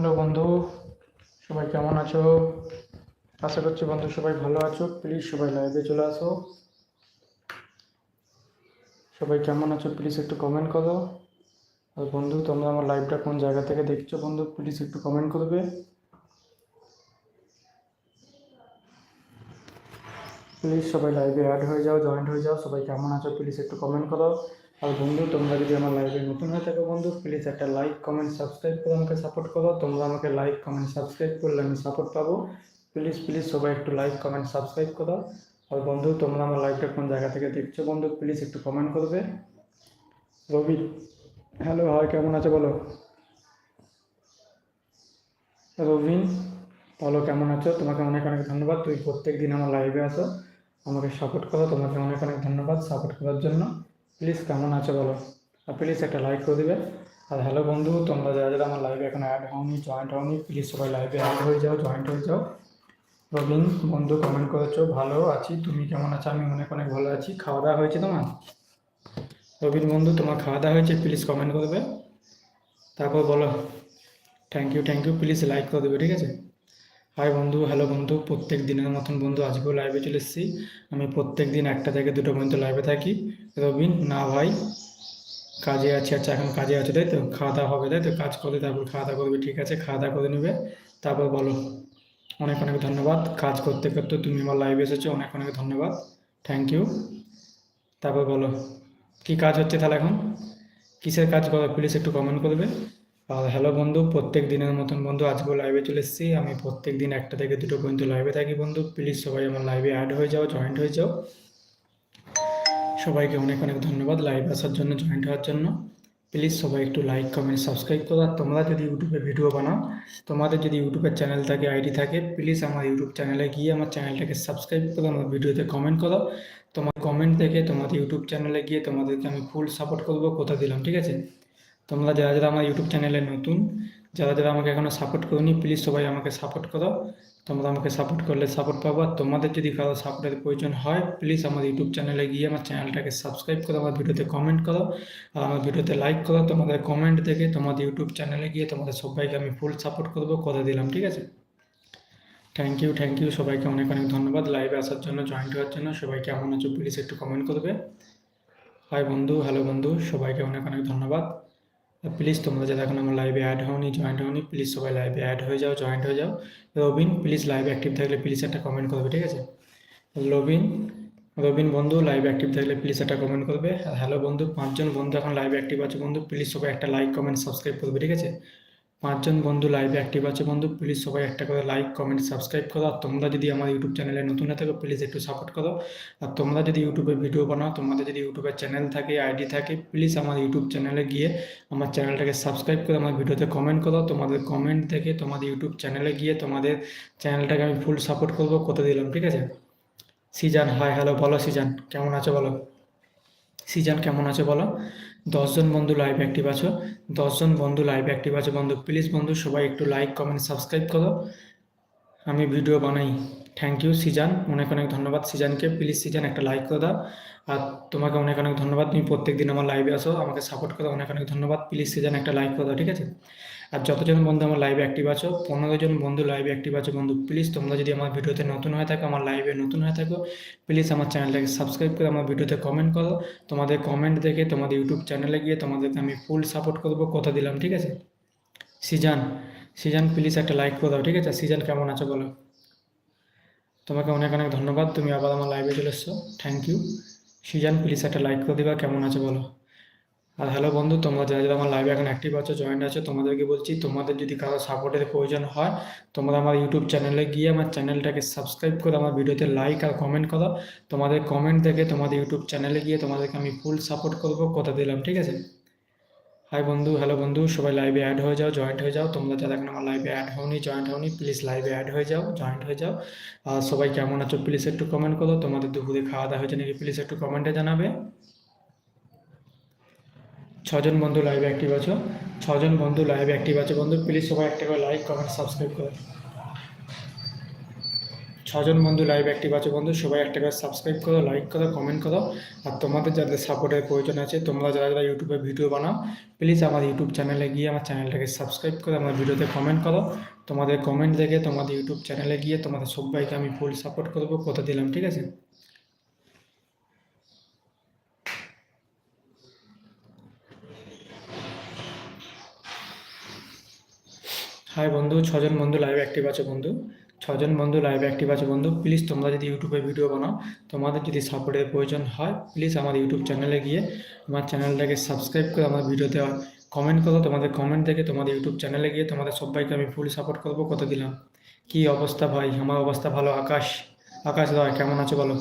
Hello বন্ধু, সবাই কেমন আছো? আশা করছি বন্ধু সবাই ভালো আছো। প্লিজ সবাই লাইভে চলে আসো। সবাই কেমন আছো প্লিজ একটু কমেন্ট করো। আর বন্ধু, তোমরা আমার লাইভটা কোন জায়গা থেকে দেখছ বন্ধু প্লিজ একটু কমেন্ট করবে। প্লিজ সবাই লাইভে অ্যাড হয়ে যাও জয়েন্ট হয়ে যাও, সবাই কেমন আছো প্লিজ একটু কমেন্ট করো। আর বন্ধু, তোমরা যদি আমার লাইভে নতুন হয়ে থাকো বন্ধু প্লিজ একটা লাইক কমেন্ট সাবস্ক্রাইব করে আমাকে সাপোর্ট করো। তোমরা আমাকে লাইক কমেন্ট সাবস্ক্রাইব করলে আমি সাপোর্ট পাবো। প্লিজ প্লিজ সবাই একটু লাইক কমেন্ট সাবস্ক্রাইব করো। আর বন্ধু, তোমরা আমার লাইভটা কোন জায়গা থেকে দেখছ বন্ধু প্লিজ একটু কমেন্ট করবে। রবি হ্যালো হয় কেমন আছো বলো? রবিন, বলো, কেমন আছো? তোমাকে অনেক অনেক ধন্যবাদ, তুমি প্রত্যেক দিন আমার লাইভে আসো আমাকে সাপোর্ট করো, তোমাকে অনেক অনেক ধন্যবাদ সাপোর্ট করার জন্য। প্লিজ কেমন আছো বলো? আর প্লিজ একটা লাইক করে দেবে। আর হ্যালো বন্ধু, তোমরা যারা যারা আমার লাইভে এখন অ্যাড হওনি জয়েন্ট হওনি প্লিজ সবাই লাইভে অ্যাড হয়ে যাও জয়েন্ট হয়ে যাও। রবিন, বন্ধু কমেন্ট করেছ, ভালো আছি। তুমি কেমন আছো? আমি অনেক অনেক ভালো আছি। খাওয়া দাওয়া হয়েছে তোমার? রবিন, বন্ধু, তোমার খাওয়া দাওয়া হয়েছে প্লিজ কমেন্ট করবে তারপর বলো। Thank you thank you please like করে দেবে, ঠিক আছে? হাই বন্ধু হ্যালো বন্ধু, প্রত্যেক দিনের মতন বন্ধু আজকেও লাইভে চলে এসেছি। আমি প্রত্যেক দিন একটা থেকে দুটো পর্যন্ত লাইভে থাকি। রবিন, না ভাই, কাজে আছে আচ্ছা এখন কাজে আছে, তাই তো? খাওয়া দাওয়া হবে, তাই তো? কাজ করে তারপর খাওয়া দাওয়া করবে, ঠিক আছে, খাওয়া দাওয়া করে নেবে। তারপর বলো, অনেক অনেক ধন্যবাদ। কাজ করতে করতে তুমি আমার লাইভে এসেছ, অনেক অনেক ধন্যবাদ। থ্যাংক ইউ তারপর বলো, কি কাজ হচ্ছে তাহলে এখন? কিসের কাজ করো? প্লিজ একটু কমেন্ট করবে হ্যালো বন্ধু, প্রত্যেক দিনের মতন বন্ধু আজকেও লাইভে চলে এসেছি। আমি প্রত্যেক দিন একটা থেকে দুটো পর্যন্ত লাইভে থাকি বন্ধু। প্লিজ সবাই আমার লাইভে অ্যাড হয়ে যাও জয়েন্ট হয়ে যাও। সবাইকে অনেক অনেক ধন্যবাদ লাইভ আসার জন্য জয়েন্ট হওয়ার জন্য। প্লিজ সবাই একটু লাইক কমেন্ট সাবস্ক্রাইব করো। আর তোমরা যদি ইউটিউবে ভিডিও বানাও, তোমাদের যদি ইউটিউবের চ্যানেল থাকে আইডি থাকে প্লিজ আমার ইউটিউব চ্যানেলে গিয়ে আমার চ্যানেলটাকে সাবস্ক্রাইব করো, আমার ভিডিওতে কমেন্ট করো। তোমার কমেন্ট দেখে তোমাদের ইউটিউব চ্যানেলে গিয়ে তোমাদেরকে আমি ফুল সাপোর্ট করব। কথা দিলাম, ঠিক আছে? তোমরা যারা যারা আমার ইউটিউব চ্যানেলে নতুন, যারা যারা আমাকে এখনও সাপোর্ট করোনি প্লিজ সবাই আমাকে সাপোর্ট করো। তোমরা আমাকে সাপোর্ট করলে সাপোর্ট পাবো। আর তোমাদের যদি কারও সাপোর্টের প্রয়োজন হয় প্লিজ আমার ইউটিউব চ্যানেলে গিয়ে আমার চ্যানেলটাকে সাবস্ক্রাইব করো, আমার ভিডিওতে কমেন্ট করো, আর আমার ভিডিওতে লাইক করো। তোমাদের কমেন্ট দেখে তোমাদের ইউটিউব চ্যানেলে গিয়ে তোমাদের সবাইকে আমি ফুল সাপোর্ট করব। কথা দিলাম, ঠিক আছে? থ্যাংক ইউ থ্যাংক ইউ সবাইকে অনেক অনেক ধন্যবাদ লাইভে আসার জন্য জয়েন্ট হওয়ার জন্য। সবাই কেমন আছো প্লিজ একটু কমেন্ট করবে। হাই বন্ধু হ্যালো বন্ধু। সবাইকে অনেক অনেক ধন্যবাদ। প্লিজ তোমরা যারা এখন আমার লাইভে অ্যাড হওনি জয়েন্ট হওনি প্লিজ সবাই লাইভে অ্যাড হয়ে যাও জয়েন্ট হয়ে যাও। রবিন প্লিজ লাইভে অ্যাক্টিভ থাকলে প্লিজ একটা কমেন্ট করবে, ঠিক আছে? রবিন রবিন বন্ধু লাইভ অ্যাক্টিভ থাকলে প্লিজ একটা কমেন্ট করবে। হ্যালো বন্ধু, পাঁচজন বন্ধু এখন লাইভ অ্যাক্টিভ আছে বন্ধু প্লিজ সবাই একটা লাইক কমেন্ট সাবস্ক্রাইব করবে, ঠিক আছে? পাঁচজন বন্ধু লাইভে অ্যাক্টিভ আছে বন্ধু প্লিজ সবাই একটা করে লাইক কমেন্ট সাবস্ক্রাইব করো। আর তোমরা যদি আমার ইউটিউব চ্যানেলে নতুন হয়ে থাকো প্লিজ একটু সাপোর্ট করো। আর তোমরা যদি ইউটিউবে ভিডিও বানাও, তোমাদের যদি ইউটিউবের চ্যানেল থাকে আইডি থাকে প্লিজ আমার ইউটিউব চ্যানেলে গিয়ে আমার চ্যানেলটাকে সাবস্ক্রাইব করে আমার ভিডিওতে কমেন্ট করো। তোমাদের কমেন্ট থেকে তোমাদের ইউটিউব চ্যানেলে গিয়ে তোমাদের চ্যানেলটাকে আমি ফুল সাপোর্ট করব। কথা দিলাম, ঠিক আছে? সিজান হাই হ্যালো বলো সিজান, কেমন আছো বলো? সিজান কেমন আছে বলো? দশজন বন্ধু লাইভ অ্যাক্টিভ আছো। দশজন বন্ধু লাইভ অ্যাক্টিভ আছো বন্ধু। প্লিজ বন্ধু, সবাই একটু লাইক কমেন্ট সাবস্ক্রাইব করো। আমি ভিডিও বানাই। Thank you Sijan. অনেক অনেক ধন্যবাদ সিজানকে। প্লিজ সিজান একটা লাইক করে দাও। আর তোমাকে অনেক অনেক ধন্যবাদ। তুমি প্রত্যেক দিন আমার লাইভে আসো আমাকে সাপোর্ট করো। অনেক অনেক ধন্যবাদ। প্লিজ সিজান একটা লাইক করে দাও, ঠিক আছে? আর যতজন বন্ধু আমার লাইভে অ্যাক্টিভ আছো, পনেরো জন বন্ধু লাইভে অ্যাক্টিভ আছো, বন্ধু প্লিজ তোমরা যদি আমার ভিডিওতে নতুন হয়ে থাকো, আমার লাইভে নতুন হয়ে থাকো প্লিজ আমার চ্যানেলটাকে সাবস্ক্রাইব করে আমার ভিডিওতে কমেন্ট করো। তোমাদের কমেন্ট দেখে তোমাদের ইউটিউব চ্যানেলে গিয়ে তোমাদেরকে আমি ফুল সাপোর্ট করব, কথা দিলাম, ঠিক আছে? সিজান সিজান প্লিজ একটা লাইক করে দাও, ঠিক আছে? সিজান, কেমন আছো বলো? তোমাকে অনেক অনেক ধন্যবাদ, তুমি আবার আমার লাইভে চলে এসছো থ্যাংক ইউ সিজান প্লিজ একটা লাইক করে দিবা, কেমন আছো বলো? আর হ্যালো বন্ধু, তোমরা যারা যারা আমার লাইভে এখন অ্যাক্টিভ আছো জয়েন্ট আছো, তোমাদেরকে বলছি, তোমাদের যদি কারও সাপোর্টের প্রয়োজন হয়, তোমরা আমার ইউটিউব চ্যানেলে গিয়ে আমার চ্যানেলটাকে সাবস্ক্রাইব করে আমার ভিডিওতে লাইক আর কমেন্ট করো। তোমাদের কমেন্ট দেখে তোমাদের ইউটিউব চ্যানেলে গিয়ে তোমাদেরকে আমি ফুল সাপোর্ট করব, কথা দিলাম, ঠিক আছে? হাই বন্ধু হ্যালো বন্ধু, সবাই লাইভে অ্যাড হয়ে যাও জয়েন্ট হয়ে যাও। তোমরা যারা এখন আমার লাইভে অ্যাড হওনি জয়েন্ট হওনি প্লিজ লাইভে অ্যাড হয়ে যাও জয়েন্ট হয়ে যাও। আর সবাই কেমন আছো প্লিজ একটু কমেন্ট করো। তোমাদের দুপুরে খাওয়া দাওয়া হয়েছে নাকি প্লিজ একটু কমেন্টে জানাবে। ছজন বন্ধু লাইভে অ্যাক্টিভ আছো? ছজন বন্ধু লাইভে অ্যাক্টিভ আছে। বন্ধু প্লিজ সবাই একটা করে লাইক কমেন্ট সাবস্ক্রাইব করে। ছজন বন্ধু লাইভ অ্যাক্টিভ আছে। বন্ধু, সবাই একটা করে সাবস্ক্রাইব করো লাইক করো কমেন্ট করো। আর তোমাদের যাদের সাপোর্টের প্রয়োজন আছে, তোমরা যারা যারা ইউটিউবে ভিডিও বানাও প্লিজ আমার ইউটিউব চ্যানেলে গিয়ে আমার চ্যানেলটাকে সাবস্ক্রাইব করো আমার ভিডিওতে কমেন্ট করো। তোমাদের কমেন্ট দেখে তোমাদের ইউটিউব চ্যানেলে গিয়ে তোমাদের সবাইকে আমি ফুল সাপোর্ট করব। কথা দিলাম, ঠিক আছে? হাই বন্ধু, ছজন বন্ধু লাইভ অ্যাক্টিভ আছে বন্ধু। ছজন বন্ধু লাইভ অ্যাক্টিভ আছে বন্ধু প্লিজ তোমরা যদি ইউটিউবে ভিডিও বানাও, তোমাদের যদি সাপোর্টের প্রয়োজন হয় প্লিজ আমার ইউটিউব চ্যানেলে গিয়ে আমার চ্যানেলটাকে সাবস্ক্রাইব করে আমার ভিডিওতে কমেন্ট করো। তোমাদের কমেন্ট দেখে তোমাদের ইউটিউব চ্যানেলে গিয়ে তোমাদের সবাইকে আমি ফুল সাপোর্ট করব। কত দিলাম। কি অবস্থা ভাই? আমার অবস্থা ভালো। আকাশ আকাশ রয় কেমন আছো বলো?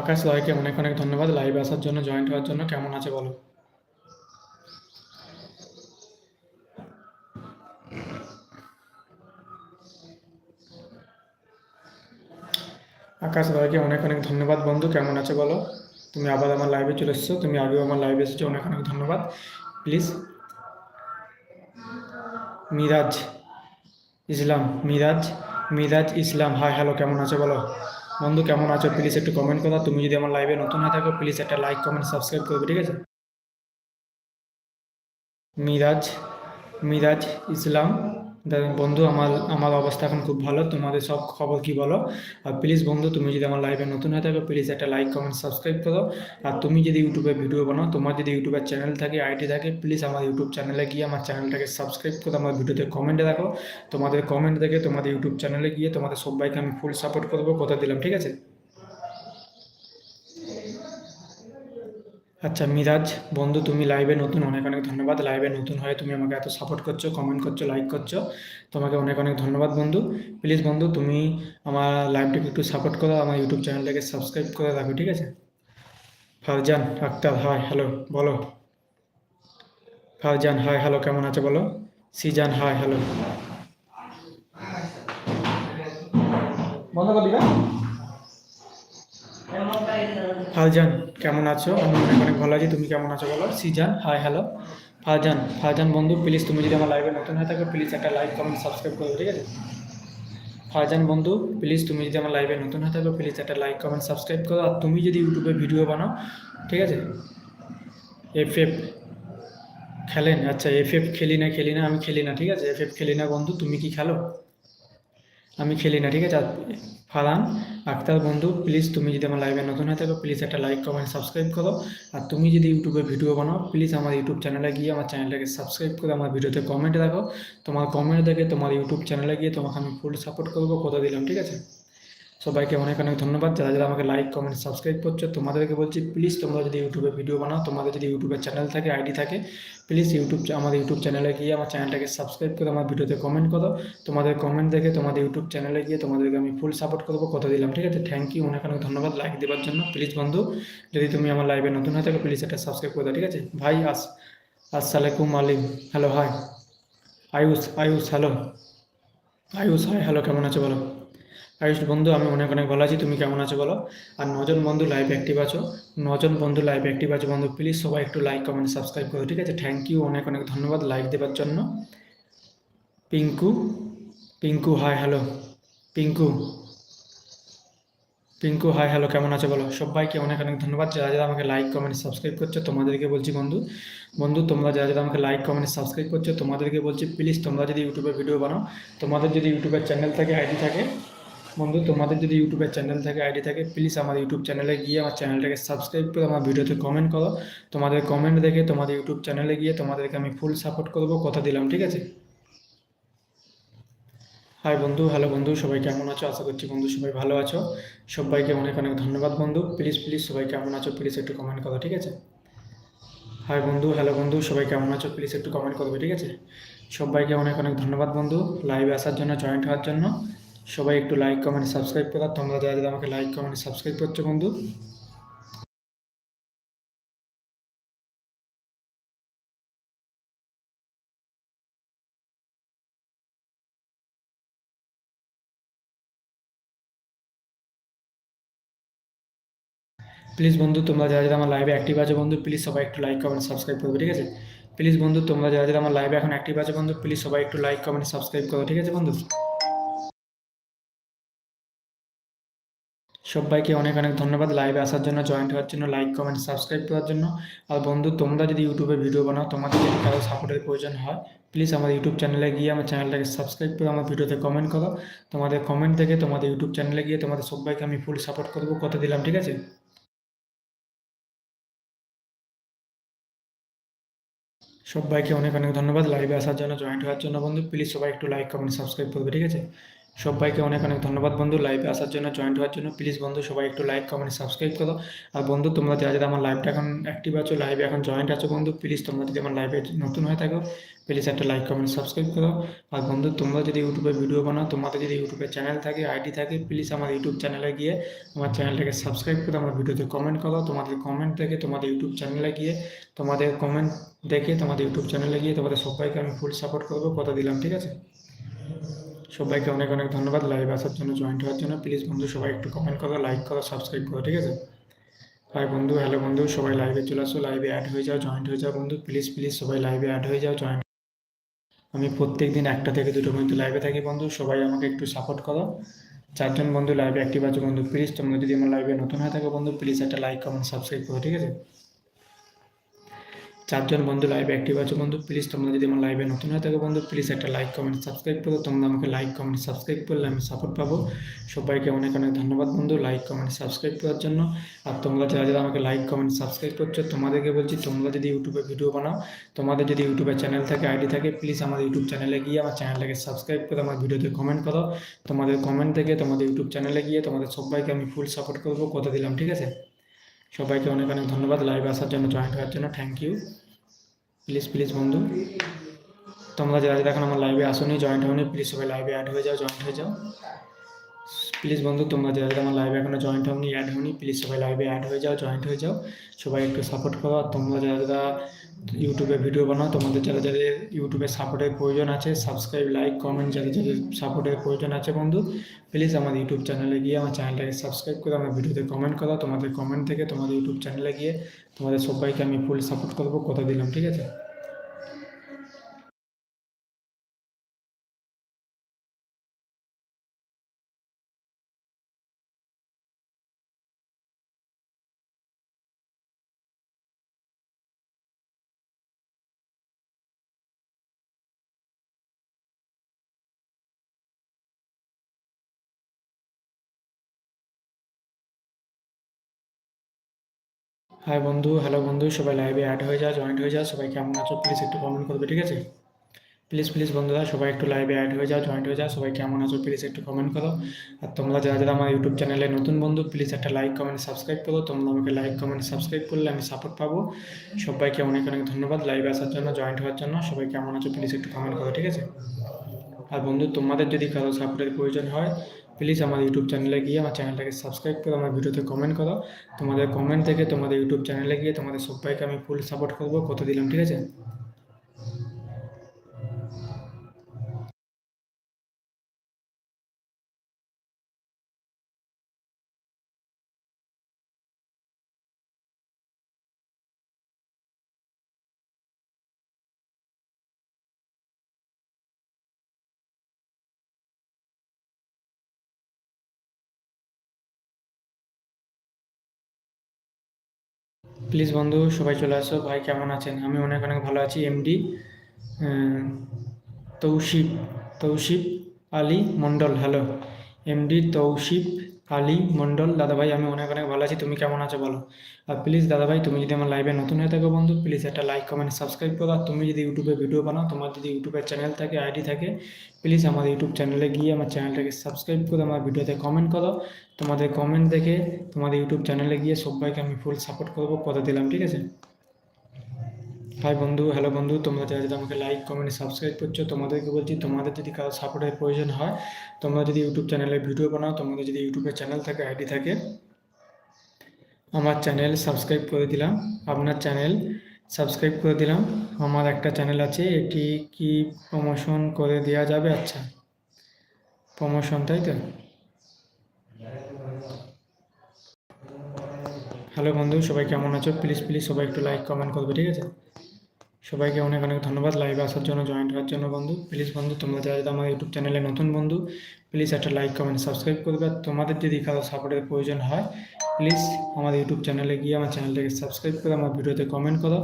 আকাশ রয়কে অনেক অনেক ধন্যবাদ। লাইভে আসার জন্য জয়েন্ট হওয়ার জন্য, কেমন আছে বলো? আকাশ রয়কে অনেক অনেক ধন্যবাদ বন্ধু, কেমন আছে বলো? তুমি আবার আমার লাইভে চলে এসেছ, তুমি আগেও আমার লাইভে এসেছ, অনেক অনেক ধন্যবাদ। Please Miraj Islam, Miraj Miraj Islam hi hello কেমন আছো বলো? বন্ধু, কেমন আছো? প্লিজ একটু কমেন্ট করো, তুমি যদি আমার লাইভে নতুন হয়ে থাকো প্লিজ একটা লাইক কমেন্ট সাবস্ক্রাইব করবে ঠিক আছে? মিরাজ মিরাজ ইসলাম বন্ধু, আমার আমার অবস্থা এখন খুব ভালো, তোমাদের সব খবর কি বলো? আর প্লিজ বন্ধু, তুমি যদি আমার লাইভে নতুন হয়ে থাকো প্লিজ একটা লাইক কমেন্ট সাবস্ক্রাইব করো। আর তুমি যদি ইউটিউবে ভিডিও বানাও, তোমার যদি ইউটিউবের চ্যানেল থাকে আইডি থাকে প্লিজ আমার ইউটিউব চ্যানেলে গিয়ে আমার চ্যানেলটাকে সাবস্ক্রাইব করো, আমার ভিডিওতে কমেন্টে রাখো। তোমাদের কমেন্ট দেখে তোমাদের ইউটিউব চ্যানেলে গিয়ে তোমাদের সবাইকে আমি ফুল সাপোর্ট করব, কথা দিলাম, ঠিক আছে? আচ্ছা মিরাজ, বন্ধু, তুমি লাইভে নতুন, অনেক অনেক ধন্যবাদ। লাইভে নতুন হয়ে তুমি আমাকে এত সাপোর্ট করছ কমেন্ট করছ লাইক করছ, তোমাকে অনেক অনেক ধন্যবাদ, বন্ধু। প্লিজ বন্ধু, তুমি আমার লাইভটাকে একটু সাপোর্ট করো, আমার ইউটিউব চ্যানেলটাকে সাবস্ক্রাইব করে রাখো, ঠিক আছে? ফারজান আক্তার হাই হ্যালো বলো। ফারজান হাই হ্যালো কেমন আছে, বলো? সিজান হাই হ্যালো বন্ধ ফারজান, কেমন আছো? আমি অনেক অনেক ভালো আছি, তুমি কেমন আছো বলো? সিজান হাই হ্যালো ফারজান ফারজান বন্ধু প্লিজ তুমি যদি আমার লাইভে নতুন হয়ে থাকো প্লিজ একটা লাইক কমেন্ট সাবস্ক্রাইব করবে ঠিক আছে? ফারজান বন্ধু প্লিজ তুমি যদি আমার লাইভে নতুন হয়ে থাকো প্লিজ একটা লাইক কমেন্ট সাবস্ক্রাইব করো আর তুমি যদি ইউটিউবে ভিডিও বানাও, ঠিক আছে? এফ এফ খেলেন আচ্ছা এফ এফ খেলি না খেলি না, আমি খেলি না, ঠিক আছে? এফ এফ খেলি না বন্ধু, তুমি কি খেলো? আমি খেলি না, ঠিক আছে? ফারহান আক্তার বন্ধু প্লিজ তুমি যদি আমার লাইভে নতুন হয়ে থাকো প্লিজ একটা লাইক কমেন্ট সাবস্ক্রাইব করো। আর তুমি যদি ইউটিউবে ভিডিও বানাও প্লিজ আমার ইউটিউব চ্যানেলে গিয়ে আমার চ্যানেলটাকে সাবস্ক্রাইব করে আমার ভিডিওতে কমেন্ট রাখো। তোমার কমেন্ট দেখে তোমার ইউটিউব চ্যানেলে গিয়ে তোমাকে আমি ফুল সাপোর্ট করব, কথা দিলাম, ঠিক আছে? সবাইকে অনেক অনেক ধন্যবাদ। যারা যারা আমাকে লাইক কমেন্ট সাবস্ক্রাইব করছ, তোমাদেরকে বলছি প্লিজ তোমরা যদি ইউটিউবে ভিডিও বানাও, তোমাদের যদি ইউটিউবের চ্যানেল থাকে আইডি থাকে প্লিজ ইউটিউব আমার ইউটিউব চ্যানেলে গিয়ে আমার চ্যানেলটাকে সাবস্ক্রাইব করে আমার ভিডিওতে কমেন্ট করো। তোমাদের কমেন্ট দেখে তোমাদের ইউটিউব চ্যানেলে গিয়ে তোমাদেরকে আমি ফুল সাপোর্ট করব, কথা দিলাম, ঠিক আছে? থ্যাংক ইউ অনেক অনেক ধন্যবাদ লাইক দেওয়ার জন্য। প্লিজ বন্ধু, যদি তুমি আমার লাইভে নতুন হয়ে থাকো প্লিজ একটা সাবস্ক্রাইব করে দাও, ঠিক আছে? ভাই, আস আসসালাইকুম Alim hello hi Ayush Ayush hello Ayush hi hello কেমন আছো বলো? আয়ুষ বন্ধু, আমি অনেক অনেক ভালো আছি। তুমি কেমন আছো বলো? আর নজন বন্ধু লাইভ অ্যাক্টিভ আছো। নজন বন্ধু লাইভ অ্যাক্টিভ আছো বন্ধু প্লিজ সবাই একটু লাইক কমেন্ট সাবস্ক্রাইব করো, ঠিক আছে? থ্যাংক ইউ অনেক অনেক ধন্যবাদ লাইক দেওয়ার জন্য। Pinku Pinku hi hello Pinku Pinku hi hello কেমন আছো বলো? সবাইকে অনেক অনেক ধন্যবাদ। যারা যারা আমাকে লাইক কমেন্ট সাবস্ক্রাইব করছ, তোমাদেরকে বলছি বন্ধু বন্ধু, তোমরা যারা যারা আমাকে লাইক কমেন্ট সাবস্ক্রাইব করছ, তোমাদেরকে বলছি প্লিজ তোমরা যদি ইউটিউবে ভিডিও বানাও, তোমাদের যদি ইউটিউবের চ্যানেল থাকে আইডি থাকে বন্ধু, তোমাদের যদি ইউটিউবের চ্যানেল থাকে আইডি থাকে প্লিজ আমার ইউটিউব চ্যানেলে গিয়ে আমার চ্যানেলটাকে সাবস্ক্রাইব করে আমার ভিডিওতে কমেন্ট করো। তোমাদের কমেন্ট দেখে তোমাদের ইউটিউব চ্যানেলে গিয়ে তোমাদেরকে আমি ফুল সাপোর্ট করব কথা দিলাম, ঠিক আছে? হাই বন্ধু হ্যালো বন্ধু, সবাই কেমন আছো? আশা করছি বন্ধু সবাই ভালো আছো। সবাইকে অনেক অনেক ধন্যবাদ বন্ধু। প্লিজ প্লিজ সবাই কেমন আছো? প্লিজ একটু কমেন্ট করো, ঠিক আছে? হাই বন্ধু হ্যালো বন্ধু, সবাই কেমন আছো? প্লিজ একটু কমেন্ট করবে ঠিক আছে? সবাইকে অনেক অনেক ধন্যবাদ বন্ধু। লাইভে আসার জন্য জয়েন্ট হওয়ার জন্য। সবাই একটু লাইক কমেন্ট সাবস্ক্রাইব করো। তোমরা যারা যারা আমাকে লাইক কমেন্ট সাবস্ক্রাইব করছ বন্ধু। প্লিজ বন্ধু, তোমরা যারা আমার লাইভে অ্যাক্টিভ আছো বন্ধু প্লিজ সবাই একটু লাইক কমেন্ট সাবস্ক্রাইব করবে, ঠিক আছে? প্লিজ বন্ধু, তোমরা যারা যারা আমার লাইভে এখন অ্যাক্টিভ আছো বন্ধু প্লিজ সবাই একটু লাইক কমেন্ট সাবস্ক্রাইব করো, ঠিক আছে বন্ধু? সবাইকে অনেক অনেক ধন্যবাদ লাইভে আসার জন্য জয়েন্ট হওয়ার জন্য লাইক কমেন্ট সাবস্ক্রাইব করার জন্য। আর বন্ধু, তোমরা যদি ইউটিউবে ভিডিও বানাও, তোমাদের যদি কারও সাপোর্টের প্রয়োজন হয় প্লিজ আমার ইউটিউব চ্যানেলে গিয়ে আমার চ্যানেলটাকে সাবস্ক্রাইব করে আমার ভিডিওতে কমেন্ট করো। তোমাদের কমেন্ট দেখে তোমাদের ইউটিউব চ্যানেলে গিয়ে তোমাদের সবাইকে আমি ফুল সাপোর্ট করব। কথা দিলাম, ঠিক আছে? সবাইকে অনেক অনেক ধন্যবাদ লাইভে আসার জন্য জয়েন্ট হওয়ার জন্য। বন্ধু প্লিজ সবাই একটু লাইক কমেন্ট সাবস্ক্রাইব করবে, ঠিক আছে? সবাইকে অনেক অনেক ধন্যবাদ বন্ধু। লাইভে আসার জন্য জয়েন্ট হওয়ার জন্য। প্লিজ বন্ধু, সবাই একটু লাইক কমেন্ট সাবস্ক্রাইব করো আর বন্ধু, তোমরা যারা যারা আমার লাইভটা এখন অ্যাক্টিভ আছো লাইভে এখন জয়েন্ট আছো বন্ধু প্লিজ তোমরা যদি আমার লাইভে নতুন হয়ে থাকো প্লিজ একটা লাইক কমেন্ট সাবস্ক্রাইব করো আর বন্ধু, তোমরা যদি ইউটিউবে ভিডিও বানাও, তোমাদের যদি ইউটিউবে চ্যানেল থাকে আইডি থাকে প্লিজ আমার ইউটিউব চ্যানেলে গিয়ে আমার চ্যানেলটাকে সাবস্ক্রাইব করে আমার ভিডিওতে কমেন্ট করো তোমাদের কমেন্ট দেখে, তোমাদের ইউটিউব চ্যানেলে গিয়ে, তোমাদের কমেন্ট দেখে, তোমাদের ইউটিউব চ্যানেলে গিয়ে তোমাদের সবাইকে আমি ফুল সাপোর্ট করব। কথা দিলাম, ঠিক আছে? সবাইকে অনেক অনেক ধন্যবাদ লাইভ আসার জন্য জয়েন্ট হওয়ার জন্য। প্লিজ বন্ধু, সবাই একটু কমেন্ট করো লাইক করো সাবস্ক্রাইব করো, ঠিক আছে? হাই বন্ধু হ্যালো বন্ধু, সবাই লাইভে চলে আসো লাইভে অ্যাড হয়ে যাও জয়েন্ট হয়ে যাও বন্ধু। প্লিজ প্লিজ সবাই লাইভে অ্যাড হয়ে যাও জয়েন্ট আমি প্রত্যেক দিন একটা থেকে দুটো পর্যন্ত লাইভে থাকি বন্ধু, সবাই আমাকে একটু সাপোর্ট করো। চারজন বন্ধু লাইভে অ্যাক্টিভ আছে বন্ধু প্লিজ তোমরা যদি আমার লাইভে নতুন হয়ে থাকো বন্ধু প্লিজ একটা লাইক কমেন্ট সাবস্ক্রাইব করো, ঠিক আছে? চারজন বন্ধু লাইভে অ্যাক্টিভ আছে বন্ধু প্লিজ তোমরা যদি আমার লাইভে নতুন হয়ে থাকো বন্ধু প্লিজ একটা লাইক কমেন্ট সাবস্ক্রাইব করো। তোমরা আমাকে লাইক কমেন্ট সাবস্ক্রাইব করলে আমি সাপোর্ট পাবো। সবাইকে অনেক অনেক ধন্যবাদ বন্ধু লাইক কমেন্ট সাবস্ক্রাইব করার জন্য। আর তোমরা যারা যারা আমাকে লাইক কমেন্ট সাবস্ক্রাইব করছ, তোমাদেরকে বলছি, তোমরা যদি ইউটিউবে ভিডিও বানাও, তোমাদের যদি ইউটিউবে চ্যানেল থাকে আইডি থাকে প্লিজ আমার ইউটিউব চ্যানেলে গিয়ে আমার চ্যানেলটাকে সাবস্ক্রাইব করে আমার ভিডিওতে কমেন্ট করো। তোমাদের কমেন্ট থেকে তোমাদের ইউটিউব চ্যানেলে গিয়ে তোমাদের সবাইকে আমি ফুল সাপোর্ট করব। কথা দিলাম, ঠিক আছে? সবাইকে অনেক অনেক ধন্যবাদ লাইভে আসার জন্য জয়েন্ট হওয়ার জন্য। থ্যাংক ইউ প্লিজ প্লিজ বন্ধু, তোমরা যারা যারা এখন আমার লাইভে আসোনি জয়েন্ট হওনি প্লিজ সবাই লাইভে অ্যাড হয়ে যাও জয়েন্ট হয়ে যাও। প্লিজ বন্ধু, তোমরা যারা যারা আমার লাইভে এখনও জয়েন্ট হওনি অ্যাড হওনি প্লিজ সবাই লাইভে অ্যাড হয়ে যাও জয়েন্ট হয়ে যাও। সবাই একটু সাপোর্ট করো। আর তোমরা যারা যারা ইউটিউবে ভিডিও বানাও, তোমাদের যারা যাদের ইউটিউবে সাপোর্টের প্রয়োজন আছে সাবস্ক্রাইব লাইক কমেন্ট যাদের যাদের সাপোর্টের প্রয়োজন আছে বন্ধু প্লিজ আমার ইউটিউব চ্যানেলে গিয়ে আমার চ্যানেলটাকে সাবস্ক্রাইব করে আমার ভিডিওতে কমেন্ট করো। তোমাদের কমেন্ট থেকে তোমাদের ইউটিউব চ্যানেলে গিয়ে তোমাদের সবাইকে আমি ফুল সাপোর্ট করব। কথা দিলাম, ঠিক আছে? হাই বন্ধু। হ্যালো বন্ধু। সবাই লাইভে অ্যাড হয়ে যা জয়েন্ট হয়ে যাও সবাই কেমন আছো? প্লিজ একটু কমেন্ট করবে, ঠিক আছে? প্লিজ প্লিজ বন্ধুরা, সবাই একটু লাইভে অ্যাড হয়ে যাও জয়েন্ট হয়ে যাও সবাই কেমন আছো? প্লিজ একটু কমেন্ট করো। আর তোমরা যারা যারা আমার ইউটিউব চ্যানেলে নতুন বন্ধু প্লিজ একটা লাইক কমেন্ট সাবস্ক্রাইব করো। তোমরা আমাকে লাইক কমেন্ট সাবস্ক্রাইব করলে আমি সাপোর্ট পাবো। সবাইকে অনেক অনেক ধন্যবাদ লাইভে আসার জন্য জয়েন্ট হওয়ার জন্য। সবাই কেমন আছো? প্লিজ একটু কমেন্ট করো, ঠিক আছে? আর বন্ধু, তোমাদের যদি কারও সাপোর্টের প্রয়োজন হয় প্লিজ আমার ইউটিউব চ্যানেলে গিয়ে আমার চ্যানেলটাকে সাবস্ক্রাইব করো আমার ভিডিওতে কমেন্ট করো। তোমাদের কমেন্ট থেকে তোমাদের ইউটিউব চ্যানেলে গিয়ে তোমাদের সবাইকে আমি ফুল সাপোর্ট করব। কত দিলাম, ঠিক আছে? প্লিজ বন্ধু, সবাই চলে আসো। ভাই, কেমন আছেন? আমি অনেক অনেক ভালো আছি, MD. Toushif Toushif Ali Mondal hello MD Toushif Ali Mondal, দাদাভাই, আমি অনেক অনেক ভালো আছি। তুমি কেমন আছো বলো? আর প্লিজ দাদাভাই, তুমি যদি আমার লাইভে নতুন হয়ে থাকো বন্ধু প্লিজ একটা লাইক কমেন্ট সাবস্ক্রাইব করো। আর তুমি যদি ইউটিউবে ভিডিও বানাও, তোমার যদি ইউটিউবের চ্যানেল থাকে আইডি থাকে প্লিজ আমার ইউটিউব চ্যানেলে গিয়ে আমার চ্যানেলটাকে সাবস্ক্রাইব করে, আমার ভিডিওতে কমেন্ট করো। তোমাদের কমেন্ট দেখে তোমাদের ইউটিউব চ্যানেলে গিয়ে সবাইকে আমি ফুল সাপোর্ট করব, কথা দিলাম, ঠিক আছে? হাই বন্ধু হ্যালো বন্ধু, তোমরা যারা যারা আমাকে লাইক কমেন্ট সাবস্ক্রাইব করছ, তোমাদেরকে বলছি তোমাদের যদি কারও সাপোর্টের প্রয়োজন হয়, তোমরা যদি ইউটিউব চ্যানেলে ভিডিও বানাও, তোমাদের যদি ইউটিউবের চ্যানেল থাকে আইডি থাকে, আমার চ্যানেল সাবস্ক্রাইব করে দিলাম। আপনার চ্যানেল সাবস্ক্রাইব করে দিলাম। আমার একটা চ্যানেল আছে, এটি কি প্রমোশন করে দেওয়া যাবে? আচ্ছা প্রমোশন তাই তো? হ্যালো বন্ধু, সবাই কেমন আছো? প্লিজ প্লিজ সবাই একটু লাইক কমেন্ট করবে, ঠিক আছে? সবাইকে অনেক অনেক ধন্যবাদ লাইভে আসার জন্য জয়েন করার জন্য বন্ধু। প্লিজ বন্ধু, তোমরা যারা যারা আমার ইউটিউব চ্যানেলে নতুন বন্ধু প্লিজ একটা লাইক কমেন্ট সাবস্ক্রাইব করবে। আর তোমাদের যদি কারও সাপোর্টের প্রয়োজন হয় প্লিজ আমাদের ইউটিউব চ্যানেলে গিয়ে আমার চ্যানেলটাকে সাবস্ক্রাইব করে আমার ভিডিওতে কমেন্ট করো।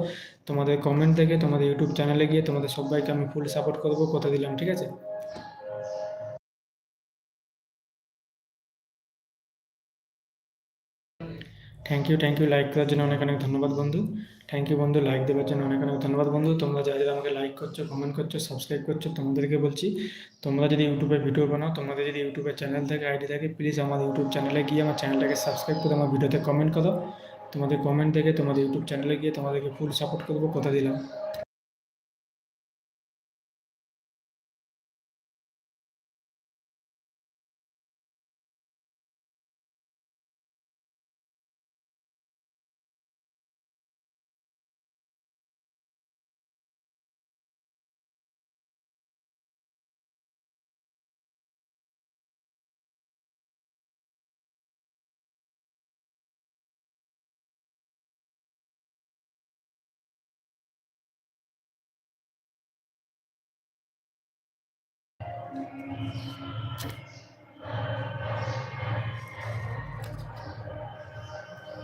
তোমাদের কমেন্ট থেকে তোমাদের ইউটিউব চ্যানেলে গিয়ে তোমাদের সবাইকে আমি ফুল সাপোর্ট করব, কথা দিলাম, ঠিক আছে? Thank you thank you like করার জন্য অনেক অনেক ধন্যবাদ বন্ধু। থ্যাংক ইউ বন্ধু। লাইক দেওয়ার জন্য অনেক অনেক ধন্যবাদ বন্ধু। তোমরা যারা আমাকে লাইক করছ কমেন্ট করছ সাবস্ক্রাইব করছ, তোমাদেরকে বলছি, তোমরা যদি ইউটিউবে ভিডিও বানাও, তোমাদের যদি ইউটিউবে চ্যানেল থাকে আইডি থাকে প্লিজ আমার ইউটিউব চ্যানেলে গিয়ে আমার চ্যানেলটাকে সাবস্ক্রাইব করে আমার ভিডিওতে কমেন্ট করো। তোমাদের কমেন্ট দেখে তোমাদের ইউটিউব চ্যানেলে গিয়ে তোমাদেরকে ফুল সাপোর্ট করব। কথা দিলাম।